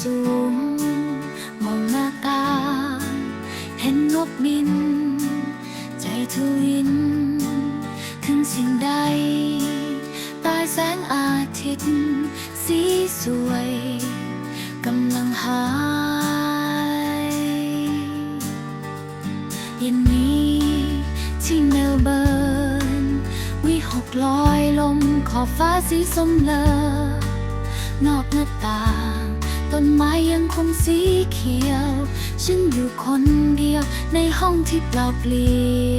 สูง มองหน้าตา เห็นนกบิน ใจทุวิน ถึงสิ่งใดใต้แสงอาทิตย์ สีสวย กำลังหายเย็นนี้ที่เมลเบิร์น วิหกลอยลมขอบฟ้าสีสมเลอนอกหน้าตา ต้นไม้ยังคงสีเขียว ฉันอยู่คนเดียวในห้องที่เปล่าเปลี่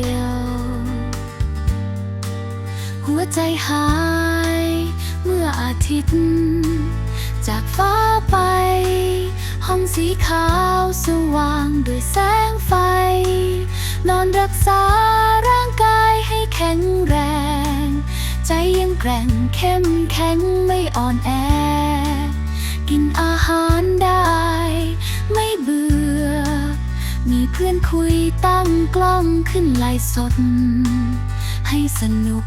ยว หัวใจหาย เมื่ออาทิตย์ จากฟ้าไป ห้องสีขาวสว่างด้วยแสงไฟ นอนรักษาร่างกายให้แข็งแรง ใจยังแกร่งเข้มแข็งไม่อ่อนแอ คุยตั้งกล้องขึ้นไลฟ์สด ให้สนุก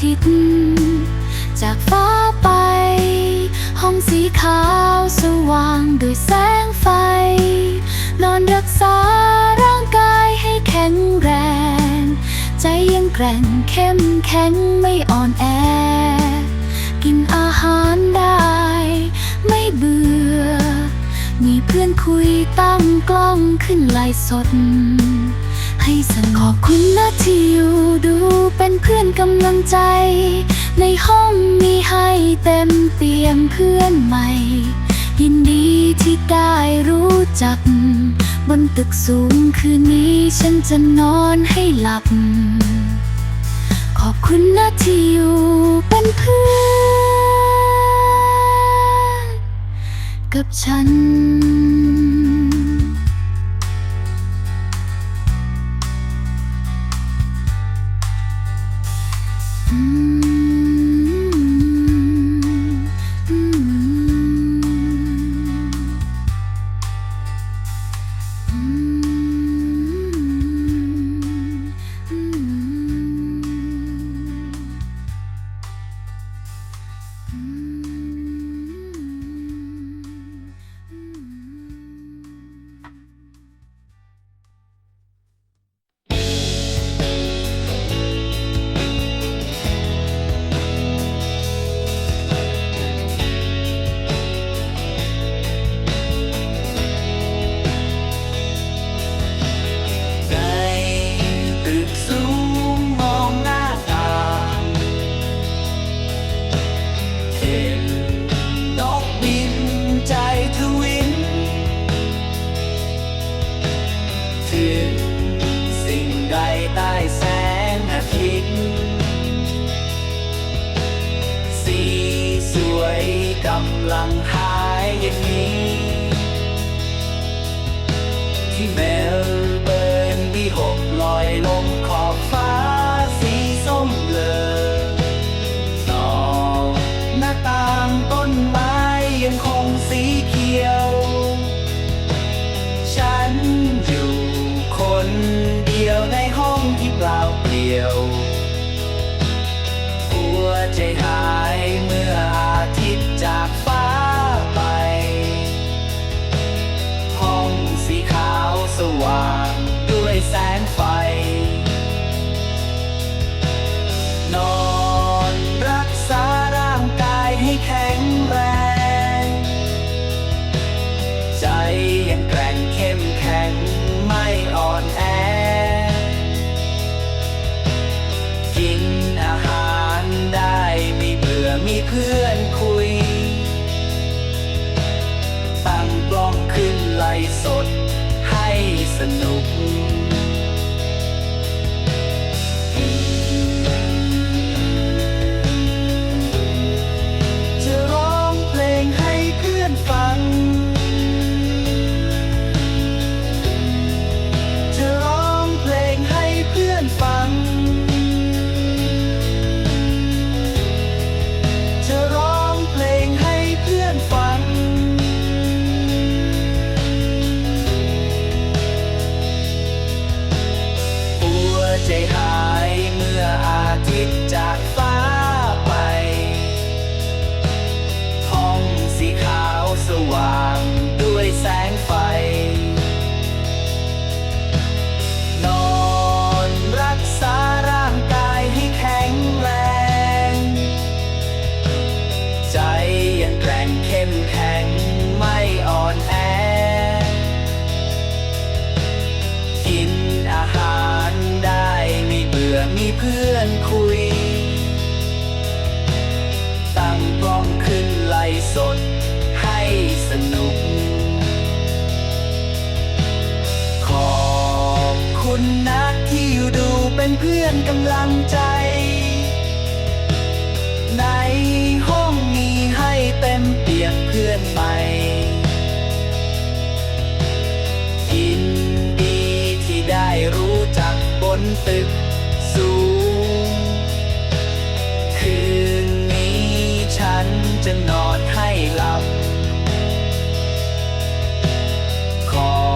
ทิตย์ จากฟ้าไป ห้องสีขาวสว่างด้วยแสงไฟ นอนรักษาร่างกายให้แข็งแรง ใจยังแกร่งเข้มแข็งไม่อ่อนแอ กินอาหารได้ ไม่เบื่อ มีเพื่อนคุยตั้งกล้องขึ้นไลฟ์สด ให้สนขอบคุณนะที่อยู่ดูเป็นเพื่อนกำลังใจ ในห้องมีให้เต็มเตียงเพื่อนใหม่ ยินดีที่ได้รู้จัก บนตึกสูงคืนนี้ฉันจะนอนให้หลับ ขอบคุณนะที่อยู่เป็นเพื่อน กับฉันำลังหายอย่างนี้ ที่เมลเบิร์นมีหกลอยลมขอบฟ้าสีส้มเลอนอกหน้าต่างต้นไม้ยังคงสีเขียว ฉันอยู่คนเดียวในห้องที่เปล่าเปลี่ยว หัวใจหา พื่อนคุย ตั้งกล้องขึ้นไลฟ์สดให้สนุก พื่อนกำลังใจ ในห้องมีให้เต็มเปียกเพื่อนใหม่ยินดีที่ได้รู้จักบนตึกสูง คืนนี้ฉันจะนอนให้หลับ ขอ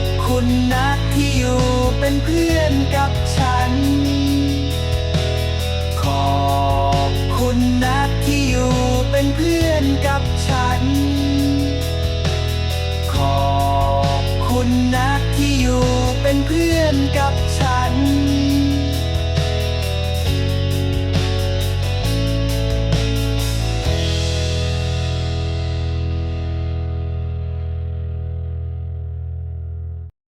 บคุณนะที่อยู่เป็นเพื่อนกับฉัน กับฉัน ขอบคุณนะที่อยู่เป็นเพื่อนกับ